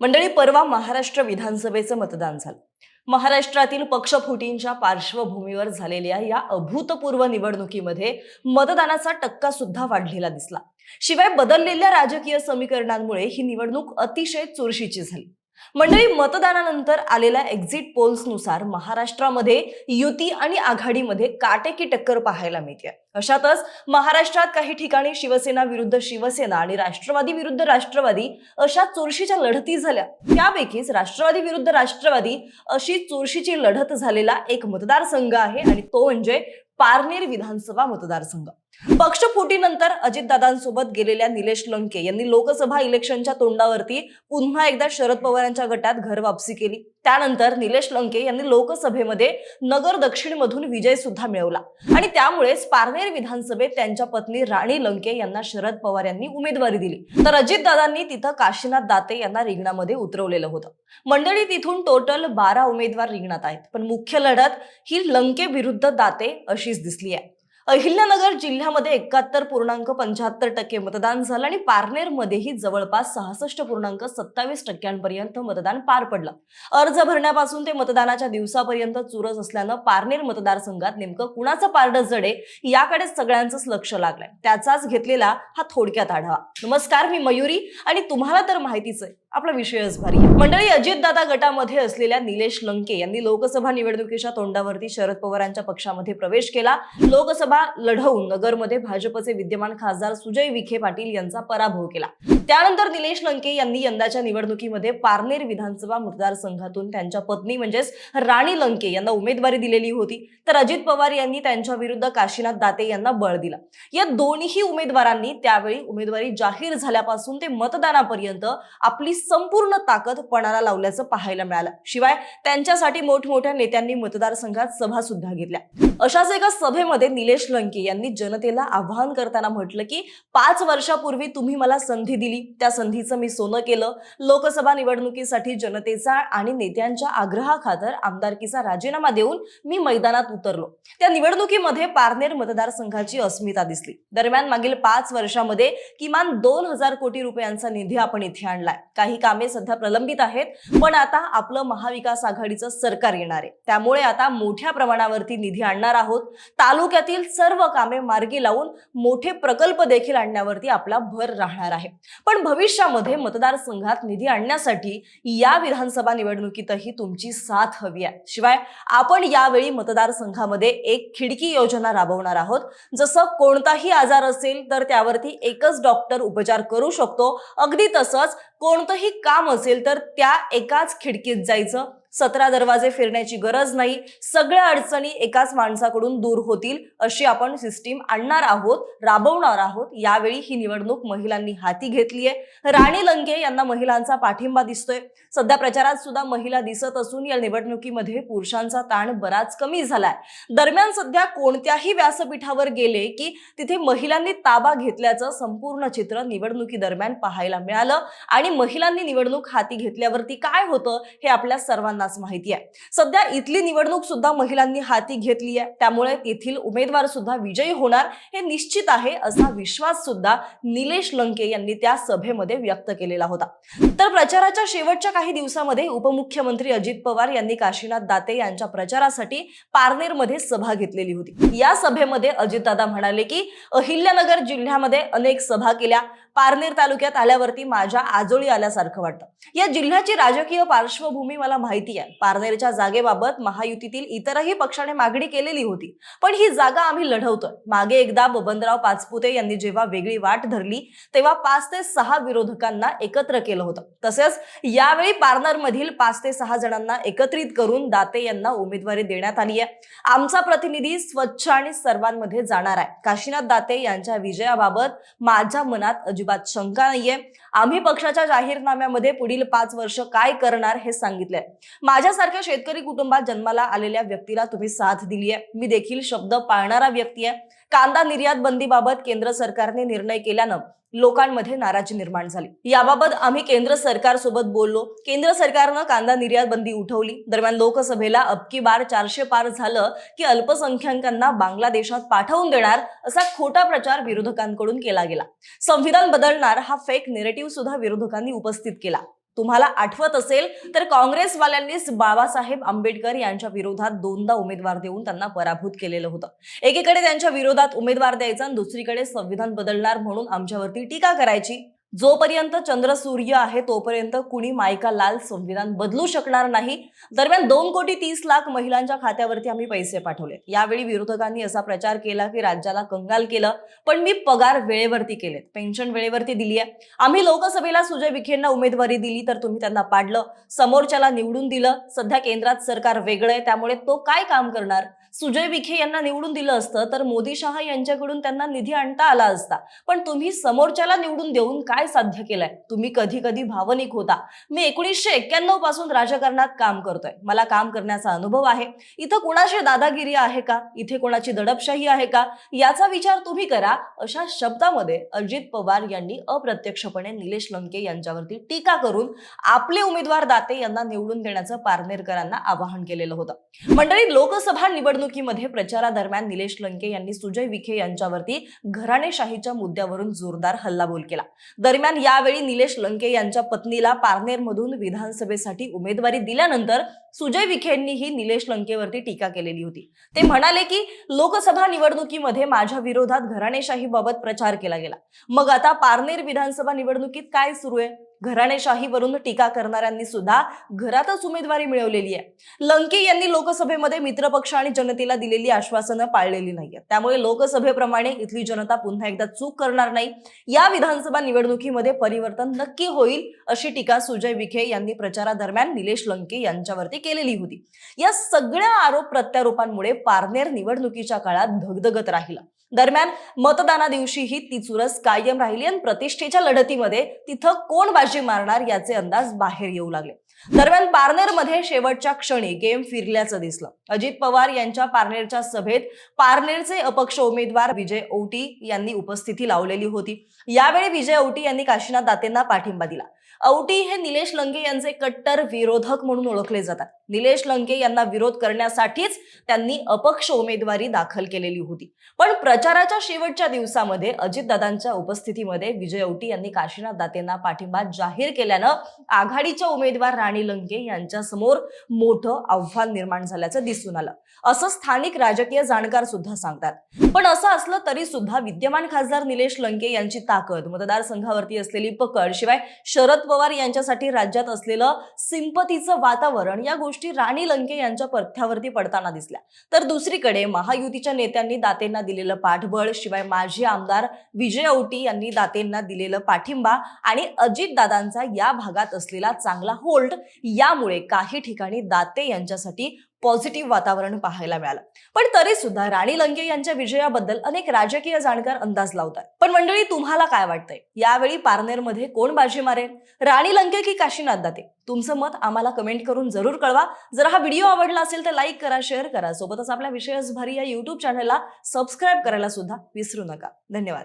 मंडळी परवा महाराष्ट्र विधानसभेचं मतदान झालं. महाराष्ट्रातील पक्षफुटींच्या पार्श्वभूमीवर झालेल्या या अभूतपूर्व निवडणुकीमध्ये मतदानाचा टक्का सुद्धा वाढलेला दिसला. शिवाय बदललेल्या राजकीय समीकरणांमुळे ही निवडणूक अतिशय चुरशीची झाली. मंडळी मतदानानंतर आलेल्या एक्झिट पोल्सनुसार महाराष्ट्रामध्ये युती आणि आघाडीमध्ये काटेकी टक्कर पाहायला मिळते अशातच महाराष्ट्रात काही ठिकाणी शिवसेना विरुद्ध शिवसेना आणि राष्ट्रवादी विरुद्ध राष्ट्रवादी अशा चुरशीच्या लढती झाल्या. त्यापैकीच राष्ट्रवादी विरुद्ध राष्ट्रवादी अशी चुरशीची लढत झालेला एक मतदारसंघ आहे आणि तो म्हणजे पारनेर विधानसभा मतदारसंघ. पक्षफुटीनंतर अजितदादांसोबत गेलेल्या निलेश लंके यांनी लोकसभा इलेक्शनच्या तोंडावरती पुन्हा एकदा शरद पवारांच्या गटात घर वापसी केली. त्यानंतर निलेश लंके यांनी लोकसभेमध्ये नगर दक्षिणमधून विजय सुद्धा मिळवला. आणि त्यामुळेच पारनेर विधानसभेत त्यांच्या पत्नी राणी लंके यांना शरद पवार यांनी उमेदवारी दिली. तर अजितदादांनी तिथं काशीनाथ दाते यांना रिंगणामध्ये उतरवलेलं होतं. मंडळी तिथून टोटल बारा उमेदवार रिंगणात आहेत. पण मुख्य लढत ही लंके विरुद्ध दाते अशीच दिसली आहे. अहिल्यानगर जिल्ह्यामध्ये एकाहत्तर पूर्णांक पंच्याहत्तर टक्के मतदान झालं आणि पारनेरमध्येही जवळपास सहासष्ट पूर्णांक सत्तावीस टक्क्यांपर्यंत मतदान पार पडलं. अर्ज भरण्यापासून ते मतदानाच्या दिवसापर्यंत चुरस असल्यानं पारनेर मतदारसंघात नेमकं कुणाचं पारडं जडे याकडे सगळ्यांचंच लक्ष लागलंय. त्याचाच घेतलेला हा थोडक्यात आढावा. नमस्कार मी मयुरी आणि तुम्हाला तर माहितीच आहे. आपला विषयच भारी मंडळी अजितदादा गटामध्ये असलेल्या निलेश लंके यांनी लोकसभा निवडणुकीच्या तोंडावरती शरद पवारांच्या पक्षामध्ये प्रवेश केला. लोकसभा लढवून नगरमध्ये भाजपचे विद्यमान खासदार सुजय विखे पाटील यांचा पराभव केला. त्यानंतर निलेश लंके यांनी यंदाच्या निवडणुकीमध्ये पारनेर विधानसभा मतदारसंघातून त्यांच्या पत्नी म्हणजेच राणी लंके यांना उमेदवारी दिलेली होती. तर अजित पवार यांनी त्यांच्या विरुद्ध काशीनाथ दाते यांना बळ दिला. या दोन्ही उमेदवारांनी त्यावेळी उमेदवारी जाहीर झाल्यापासून ते मतदानापर्यंत आपली संपूर्ण ताकद पणाला लावल्याचं पाहायला मिळालं. शिवाय त्यांच्यासाठी मोठमोठ्या नेत्यांनी मतदारसंघात सभा सुद्धा घेतल्या. अशाच एका सभेमध्ये निलेश लंके यांनी जनतेला आवाहन करताना म्हटलं की पाच वर्षापूर्वी तुम्ही मला संधी दिली त्या संधीचं मी सोनं केलं. लोकसभा निवडणुकीसाठी जनतेचा आणि नेत्यांच्या आग्रहाखातर आमदारकीचा राजीनामा देऊन मी मैदानात उतरलो. त्या निवडणुकीमध्ये पारनेर मतदारसंघाची अस्मिता दिसली. दरम्यान मागील पाच वर्षामध्ये किमान दोन हजार कोटी रुपयांचा निधी आपण इथे आणलाय. काही कामे सध्या प्रलंबित आहेत पण आता आपलं महाविकास आघाडीचं सरकार येणार आहे. त्यामुळे आता मोठ्या प्रमाणावरती निधी आणणार आहोत. तालुक्यातील सर्व कामे मार्गी लावून मोठे प्रकल्प देखील आणण्यावरती आपला भर राहणार आहे. पण भविष्यामध्ये मतदारसंघात निधी आणण्यासाठी या विधानसभा निवडणुकीतही तुमची साथ हवी आहे. शिवाय आपण यावेळी मतदारसंघामध्ये एक खिडकी योजना राबवणार आहोत. जसं कोणताही आजार असेल तर त्यावरती एकच डॉक्टर उपचार करू शकतो. अगदी तसंच कोणतंही काम असेल तर त्या एकाच खिडकीत जायचं. सतरा दरवाजे फिरण्याची गरज नाही. सगळ्या अडचणी एकाच माणसाकडून दूर होतील अशी आपण सिस्टीम आणणार आहोत राबवणार आहोत. यावेळी ही निवडणूक महिलांनी हाती घेतली आहे. राणी लंके यांना महिलांचा पाठिंबा दिसतोय. सध्या प्रचारात सुद्धा महिला दिसत असून या निवडणुकीमध्ये पुरुषांचा ताण बराच कमी झालाय. दरम्यान सध्या कोणत्याही व्यासपीठावर गेले की तिथे महिलांनी ताबा घेतल्याचं संपूर्ण चित्र निवडणुकी दरम्यान पाहायला मिळालं. आणि महिलांनी निवडणूक हाती घेतल्यावरती काय होतं हे आपल्या सर्वांनाच माहिती आहे. सध्या इथली निवडणूक सुद्धा महिलांनी हाती घेतली आहे. त्यामुळे तेथील उमेदवार सुद्धा विजयी होणार हे निश्चित आहे असा विश्वास सुद्धा निलेश लंके यांनी त्या सभेमध्ये व्यक्त केलेला होता. तर प्रचाराच्या शेवटच्या काही दिवसामध्ये उपमुख्यमंत्री अजित पवार यांनी काशीनाथ दाते यांच्या प्रचारासाठी पारनेरमध्ये सभा घेतलेली होती. या सभेमध्ये अजितदादा म्हणाले की अहिल्यानगर जिल्ह्यामध्ये अनेक सभा केल्या. पारनेर तालुक्यात आल्यावरती माझ्या आजोळी आल्यासारखं वाटतं. या जिल्ह्याची राजकीय पार्श्वभूमी मला माहिती आहे पारनेरच्या जागेबाबत महायुतीतील इतरही पक्षाने मागणी केलेली होती. पण ही जागा आम्ही लढवतोय. मागे एकदा बबनराव पाचपुते यांनी जेव्हा वेगळी वाट धरली तेव्हा पाच ते सहा विरोधकांना एकत्र केलं होतं. तसेच यावेळी पारनेरमधील पाच ते सहा जणांना एकत्रित करून दाते यांना उमेदवारी देण्यात आली आहे. आमचा प्रतिनिधी स्वच्छ आणि सर्वांमध्ये जाणार आहे. काशीनाथ दाते यांच्या विजयाबाबत माझ्या मनात अजिबात शंका नाहीये. आम्ही पक्षाच्या जाहीरनाम्यामध्ये पुढील पाच वर्ष काय करणार हे सांगितलंय. माझ्यासारख्या शेतकरी कुटुंबात जन्माला आलेल्या व्यक्तीला तुम्ही साथ दिली आहे मी देखील शब्द पाळणारा व्यक्ती आहे कांदा निर्यात बंदीबाबत केंद्र सरकारने निर्णय केल्यानं लोकांमध्ये नाराजी निर्माण झाली. याबाबत आम्ही केंद्र सरकार सोबत बोललो. केंद्र सरकारनं कांदा निर्यात बंदी उठवली. दरम्यान लोकसभेला अबकी बार चारशे पार झालं की अल्पसंख्याकांना बांगलादेशात पाठवून देणार असा खोटा प्रचार विरोधकांकडून केला गेला. संविधान बदलणार हा फेक नेरेटिव्ह सुद्धा विरोधकांनी उपस्थित केला. तुम्हाला आठवत असेल तर काँग्रेसवाल्यांनीच बाबासाहेब आंबेडकर यांच्या विरोधात दोनदा उमेदवार देऊन त्यांना पराभूत केलेलं होतं. एकीकडे त्यांच्या विरोधात उमेदवार द्यायचा आणि दुसरीकडे संविधान बदलणार म्हणून आमच्यावरती टीका करायची. जोपर्यंत चंद्र सूर्य आहे तोपर्यंत कुणी मायका लाल संविधान बदलू शकणार नाही. दरम्यान दोन कोटी तीस लाख महिलांच्या खात्यावरती आम्ही पैसे पाठवले यावेळी विरोधकांनी असा प्रचार केला की राज्याला कंगाल केलं पण मी पगार वेळेवरती केलेत. पेन्शन वेळेवरती दिली आहे. आम्ही लोकसभेला सुजय विखेंना उमेदवारी दिली तर तुम्ही त्यांना पाडलं समोरच्याला निवडून दिलं. सध्या केंद्रात सरकार वेगळं आहे त्यामुळे तो काय काम करणार? सुजय विखे यांना निवडून दिलं असतं तर मोदी शहा यांच्याकडून त्यांना निधी आणता आला असता. पण तुम्ही समोरच्याला निवडून देऊन काय साध्य केलंय? तुम्ही कधी कधी भावनिक होता. मी एकोणीसशे एक्क्याण्णवपासून राजकारणात काम करतोय. मला काम करण्याचा अनुभव आहे. इथं कोणाची दादागिरी आहे का? इथे कोणाची दडपशाही आहे का? याचा विचार तुम्ही करा. अशा शब्दामध्ये अजित पवार यांनी अप्रत्यक्षपणे निलेश लंके यांच्यावरती टीका करून आपले उमेदवार दाते यांना निवडून देण्याचं पारनेरकरांना आवाहन केलेलं होतं. मंडळी लोकसभा निवडणुकीमध्ये प्रचारादरम्यान निलेश लंके यांनी सुजय विखे यांच्यावरती घराणेशाहीच्या मुद्द्यावरून जोरदार हल्लाबोल केला. दरम्यान यावेळी निलेश लंके यांच्या पत्नीला पारनेरमधून विधानसभेसाठी उमेदवारी दिल्यानंतर सुजय विखेंनीही निलेश लंकेवरती टीका केलेली होती. ते म्हणाले की लोकसभा निवडणुकीमध्ये माझ्या विरोधात घराणेशाहीबाबत प्रचार केला गेला. मग आता पारनेर विधानसभा निवडणुकीत काय सुरू आहे? घराणेशाहीवरून टीका करणाऱ्यांनी सुद्धा घरातच उमेदवारी मिळवलेली आहे. लंके यांनी लोकसभेमध्ये मित्रपक्ष आणि जनतेला दिलेली आश्वासनं पाळलेली नाहीये त्यामुळे लोकसभेप्रमाणे इथली जनता पुन्हा एकदा चूक करणार नाही. या विधानसभा निवडणुकीमध्ये परिवर्तन नक्की होईल अशी टीका सुजय विखे यांनी प्रचारादरम्यान निलेश लंके यांच्यावरती केलेली होती. या सगळ्या आरोप प्रत्यारोपांमुळे पारनेर निवडणुकीच्या काळात धगधगत राहिला. दरम्यान मतदाना दिवशीही ती चुरस कायम राहिली आणि प्रतिष्ठेच्या लढतीमध्ये तिथं कोण बाजी मारणार याचे अंदाज बाहेर येऊ लागले. दरम्यान पारनेरमध्ये शेवटच्या क्षणी गेम फिरल्याचं दिसलं. अजित पवार यांच्या पारनेरच्या सभेत पारनेरचे अपक्ष उमेदवार विजय औटी यांनी उपस्थिती लावलेली होती. यावेळी विजय औटी यांनी काशीनाथ दातेंना पाठिंबा दिला. औटी हे निलेश लंके यांचे कट्टर विरोधक म्हणून ओळखले जातात. निलेश लंके यांना विरोध करण्यासाठीच त्यांनी अपक्ष उमेदवारी दाखल केलेली होती. पण प्रचाराच्या शेवटच्या दिवसामध्ये अजितदादांच्या उपस्थितीमध्ये विजय औटी यांनी काशीनाथ दातेंना पाठिंबा जाहीर केल्यानं आघाडीच्या उमेदवार राणी लंके यांच्या समोर मोठं आव्हान निर्माण झाल्याचं दिसून आलं. असं स्थानिक राजकीय जाणकार सुद्धा सांगतात. पण असं असलं तरी सुद्धा विद्यमान खासदार निलेश लंके यांची ताकद मतदारसंघावरती असलेली पकड शिवाय शरद पवार यांच्यासाठी राज्यात असलेलं सिंपतीचं वातावरण या गोष्टी राणी लंके यांच्या पथ्यावरती पडताना दिसल्या. तर दुसरीकडे महायुतीच्या नेत्यांनी दातेंना दिलेलं पाठबळ शिवाय माजी आमदार विजय औटी यांनी दातेंना दिलेलं पाठिंबा आणि अजितदादांचा या भागात असलेला चांगला होल्ड यामुळे काही ठिकाणी दाते यांच्यासाठी पॉझिटिव्ह वातावरण पाहायला मिळालं. पण तरी सुद्धा राणी लंके यांच्या विजयाबद्दल अनेक राजकीय जाणकार अंदाज लावतात. पण मंडळी तुम्हाला काय वाटतंय? यावेळी पारनेरमध्ये कोण बाजी मारेल? राणी लंके की काशीनाथ दाते? तुमचं मत आम्हाला कमेंट करून जरूर कळवा. जर हा व्हिडिओ आवडला असेल तर लाईक करा शेअर करा. सोबतच आपल्या विषयच भारी या युट्यूब चॅनलला सबस्क्राईब करायला सुद्धा विसरू नका. धन्यवाद.